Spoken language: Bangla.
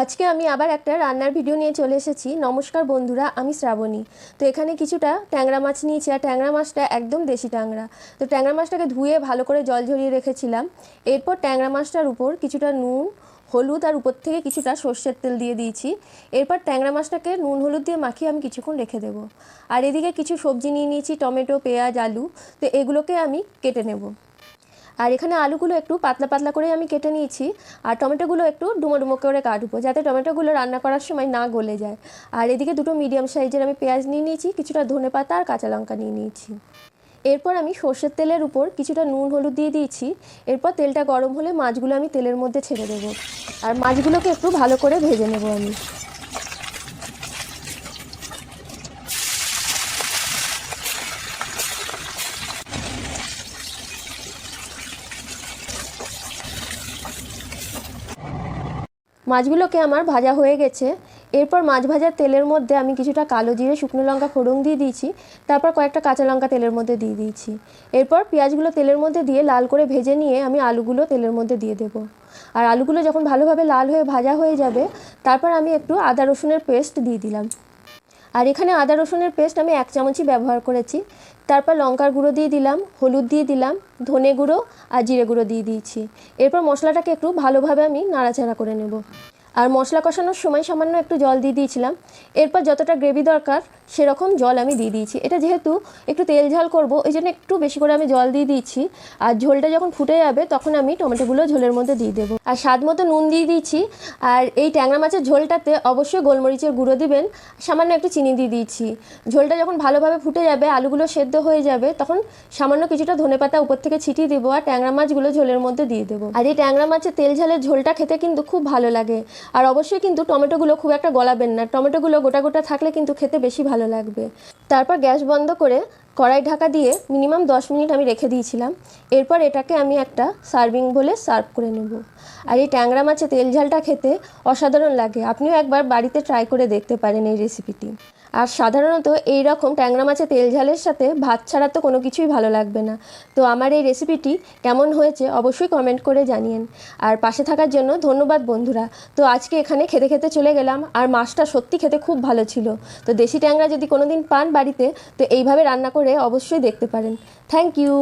আজকে আমি আবার একটা রান্নার ভিডিও নিয়ে চলে এসেছি। নমস্কার বন্ধুরা, আমি শ্রাবণী। তো এখানে কিছুটা ট্যাংরা মাছ নিয়েছি আর ট্যাংরা মাছটা একদম দেশি ট্যাংরা। তো ট্যাংরা মাছটাকে ধুয়ে ভালো করে জল ঝরিয়ে রেখেছিলাম। এরপর ট্যাংরা মাছটার উপর কিছুটা নুন, হলুদ আর উপর থেকে কিছুটা সর্ষের তেল দিয়ে দিয়েছি। এরপর ট্যাংরা মাছটাকে নুন, হলুদ দিয়ে মাখিয়ে আমি কিছুক্ষণ রেখে দেবো। আর এদিকে কিছু সবজি নিয়ে নিয়েছি, টমেটো, পেঁয়াজ, আলু। তো এগুলোকে আমি কেটে নেব। আর এখানে আলুগুলো একটু পাতলা পাতলা করে আমি কেটে নিয়েছি। আর টমেটোগুলো একটু ডুমো ডুমো করে কাটবো যাতে টমেটোগুলো রান্না করার সময় না গলে যায়। আর এদিকে দুটো মিডিয়াম সাইজের আমি পেঁয়াজ নিয়ে নিয়েছি, কিছুটা ধনে পাতা আর কাঁচা লঙ্কা নিয়ে নিয়েছি। এরপর আমি সর্ষের তেলের উপর কিছুটা নুন হলুদ দিয়ে দিয়েছি। এরপর তেলটা গরম হলে মাছগুলো আমি তেলের মধ্যে ছেড়ে দেবো। আর মাছগুলোকে একটু ভালো করে ভেজে নেব আমি। মাছগুলোকে আমার ভাজা হয়ে গেছে। এরপর মাছ ভাজার তেলের মধ্যে আমি কিছুটা কালো জিরে, শুকনো লঙ্কা, ফোড়ন দিয়ে দিয়েছি। তারপর কয়েকটা কাঁচা লঙ্কা তেলের মধ্যে দিয়ে দিয়েছি। এরপর পেঁয়াজগুলো তেলের মধ্যে দিয়ে লাল করে ভেজে নিয়ে আমি আলুগুলো তেলের মধ্যে দিয়ে দেবো। আর আলুগুলো যখন ভালোভাবে লাল হয়ে ভাজা হয়ে যাবে, তারপর আমি একটু আদা রসুনের পেস্ট দিয়ে দিলাম। আর এখানে আদা রসুনের পেস্ট আমি এক চামচই ব্যবহার করেছি। তারপর লঙ্কার গুঁড়ো দিয়ে দিলাম, হলুদ দিয়ে দিলাম, ধনে গুঁড়ো আর জিরে গুঁড়ো দিয়ে দিয়েছি। এরপর মশলাটাকে একটু ভালোভাবে আমি নাড়াচাড়া করে নেব। আর মশলা কষানোর সময় সামান্য একটু জল দিয়ে দিয়েছিলাম। এরপর যতটা গ্রেভি দরকার, সেরকম জল আমি দিয়ে দিয়েছি। এটা যেহেতু একটু তেল ঝাল করব ওই জন্য একটু বেশি করে আমি জল দিয়ে দিয়েছি। আর ঝোলটা যখন ফুটে যাবে, তখন আমি টমেটোগুলো ঝোলের মধ্যে দিয়ে দেবো। আর স্বাদ মতো নুন দিয়ে দিয়েছি। আর এই ট্যাংরা মাছের ঝোলটাতে অবশ্যই গোলমরিচের গুঁড়ো দিবেন। সামান্য একটু চিনি দিয়ে দিয়েছি। ঝোলটা যখন ভালোভাবে ফুটে যাবে, আলুগুলো সেদ্ধ হয়ে যাবে, তখন সামান্য কিছুটা ধনেপাতা উপর থেকে ছিটিয়ে দেবো আর ট্যাংরা মাছগুলো ঝোলের মধ্যে দিয়ে দেবো। আর এই ট্যাংরা মাছের তেল ঝালের ঝোলটা খেতে কিন্তু খুব ভালো লাগে। আর অবশ্যই কিন্তু টমেটোগুলো খুব একটা গলাবেন না। টমেটোগুলো গোটা গোটা থাকলে কিন্তু খেতে বেশি ভালো লাগবে। তারপর গ্যাস বন্ধ করে কড়াই ঢাকা দিয়ে মিনিমাম দশ মিনিট আমি রেখে দিয়েছিলাম। এরপর এটাকে আমি একটা সার্ভিং বলে সার্ভ করে নেব। আর এই ট্যাংরা মাছের তেল ঝালটা খেতে অসাধারণ লাগে। আপনিও একবার বাড়িতে ট্রাই করে দেখতে পারেন এই রেসিপিটি। আর সাধারণত এই রকম ট্যাংরা মাছের তেল ঝালের সাথে ভাত ছাড়া তো কোনো কিছুই ভালো লাগবে না। তো আমার এই রেসিপিটি কেমন হয়েছে অবশ্যই কমেন্ট করে জানিয়েন। আর পাশে থাকার জন্য ধন্যবাদ বন্ধুরা। তো আজকে এখানে খেতে খেতে চলে গেলাম আর মাছটা সত্যি খেতে খুব ভালো ছিল। তো দেশি ট্যাংরা যদি কোনো দিন পান বাড়িতে, তো এইভাবে রান্না করে অবশ্যই দেখতে পারেন। Thank you